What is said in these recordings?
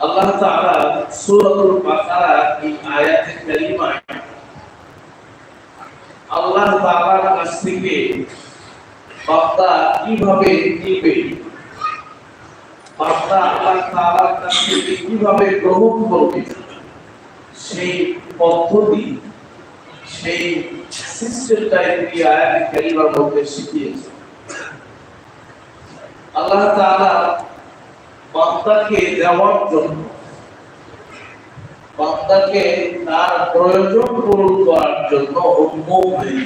আল্লাহ তাআলা সূরাতুল বাকারা এই আল্লাহ তাআলার কাছ থেকে কীভাবে আল্লাহ তাআলার কাছ থেকে কীভাবে গ্রহণ করবে? সেই পদ্ধতি, সেই সিস্টেমটাই তিনি আয়াতে কারিমার মধ্যে শিখিয়েছে। আল্লাহ তাআলা বান্দাকে দেওয়ার জন্য, বান্দাকে তার প্রয়োজন পূরণ করার জন্য উন্মুখ নেই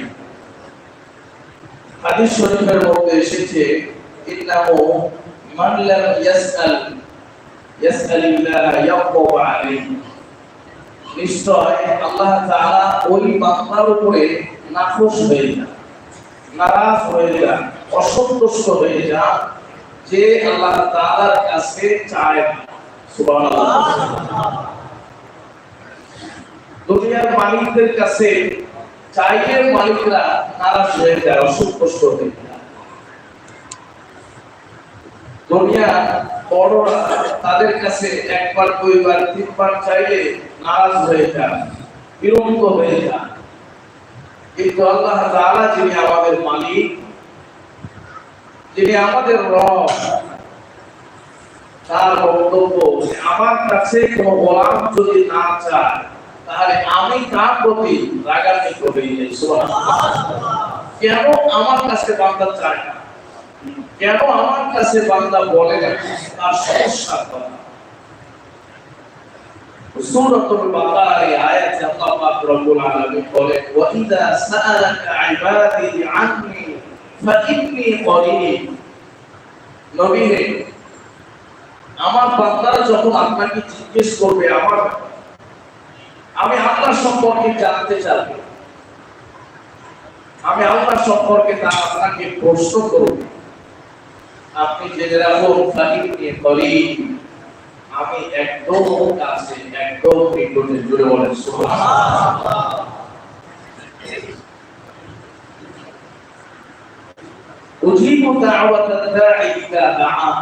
হাদিস শরীফের মধ্যে এসেছে, ইন্নাহু মান লাম ইয়াসআল, ইয়াসআলিল্লাহ ইয়াকুব আলাইহি। নিশ্চয় আল্লাহ তাআলা ওই বান্দার উপরে নাখোশ হয়ে যান, নারাজ হয়ে যান, অসন্তুষ্ট হয়ে যান যে আল্লাহ তাআলার কাছে চায় সুবহানাল্লাহ। দুনিয়ার মালিকদের কাছে চাইলে মালিকরা নারাজ হয়ে যায়, অসন্তুষ্ট হয়ে যায়। দুনিয়া বড়রা তাদের কাছে একবার, দুইবার, তিনবার চাইলে নারাজ হয়ে যায় বিরক্ত হয়ে যায় কিন্তু আল্লাহ তাআলা যিনি আমাদের মালিক, যিনি আমাদের রব, তার বক্তব্য আমার কাছে কোনো গোলাম যদি না চায়, তাহলে আমি তার প্রতি রাগান্বিত যাই। কেন আমার কাছে বান্দা চায় না? কেন আমার কাছে বান্দা বলে না? তার কথা আল্লাহ আমার যখন আপনাকে জিজ্ঞেস করবে, আমার আমি আপনার সম্পর্কে জানতে চাইবে আমি আল্লাহ সম্পর্কে আপনাকে প্রশ্ন করব। আপনি জেনে রাখুন আমি একদম কাছে, একদম নিকটে জুড়ে বলেন উজিব দাওয়াত দাঈ ইযা দাআন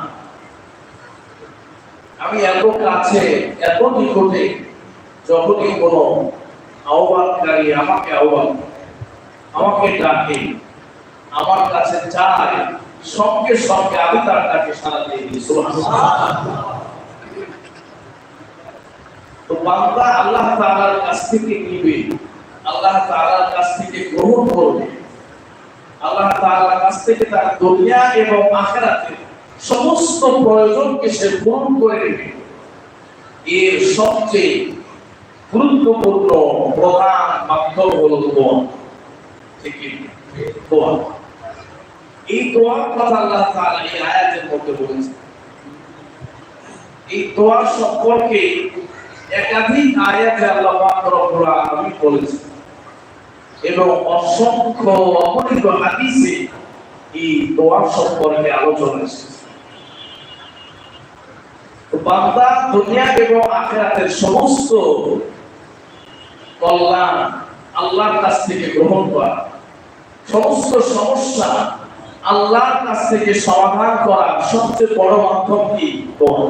আমি এত কাছে, এত নিকটে, যখনই কোনো আহ্বানকারী আমাকে আহ্বান আমাকে ডাকে, আমার কাছে চায় সঙ্গে সঙ্গে আমি তার ডাকে সাড়া দিয়ে দিই তো বান্দা আল্লাহ কাছ থেকে নিবে, আল্লাহ কাছ থেকে গ্রহণ করবে। আল্লাহ কাছ থেকে তার দুনিয়া এবং আখিরাতে সমস্ত প্রয়োজনকে সে পূরণ করে নেবে। এর সবচেয়ে গুরুত্বপূর্ণ প্রধান মাধ্যম হলো? দোয়া এই দোয়ার কথা আল্লাহ তাআলা এই আয়াতের মধ্যে বলেছেন। এই দোয়া সম্পর্কে একাধিক আয়াতে আল্লাহ পাক রব্বুল আলামিন বলেছেন। এবং অসংখ্য অগণিত হাদিসে এই সম্পর্কে আলোচনা এসেছে। বান্দা দুনিয়া এবং আখিরাতের সমস্ত কল্যাণ আল্লাহর কাছ থেকে গ্রহণ করা, সমস্ত সমস্যা আল্লাহর কাছ থেকে সমাধান করার সবচেয়ে বড় মাধ্যম কি? দোয়া।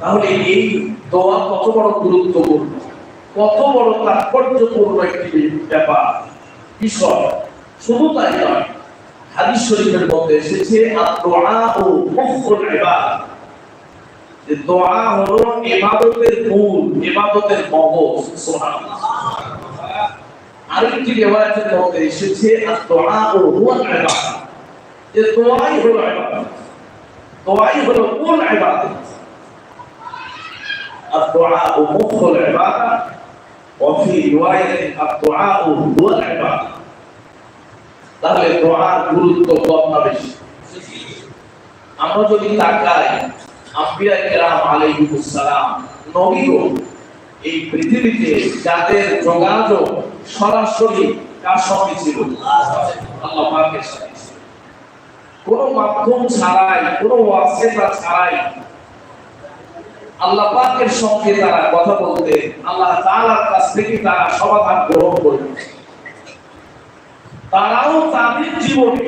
তাহলে এই দোয়া কত বড় গুরুত্বপূর্ণ? কত বড় তাৎপর্যপূর্ণ একটি ব্যাপার? বিষয় শুধু তাই নয়, হাদিস শরীফের মধ্যে এসেছে দোয়া ও যে দোয়া হলো ইবাদতের মূল, ইবাদতের মগজ আরেকটি রিওয়ায়াতের মধ্যে এসেছে দোয়া ও হুয়াল ইবাদত যে দোয়াই হলো ইবাদত দোয়াই হলো মূল ইবাদত الدعاء مخ العبادة وفي رواية الدعاء هو العبادة তাহলে দোয়ার গুরুত্ব কত না বেশি আমরা যদি তাকাই আম্বিয়া কেরাম আলাইহিস সালাম নবীগণ এই পৃথিবীতে যাদের যোগাযোগ সরাসরি কার সঙ্গে ছিল? আল্লাহ পাকের সাথে কোন কোনো মাধ্যম ছাড়াই, কোনো ওয়াসিতা ছাড়াই আল্লাহ পাকের সঙ্গে তারা কথা বলতে, আল্লাহ তাআলার কাছ থেকে তারা সমাধান গ্রহণ করবে তারাও তাদের জীবনে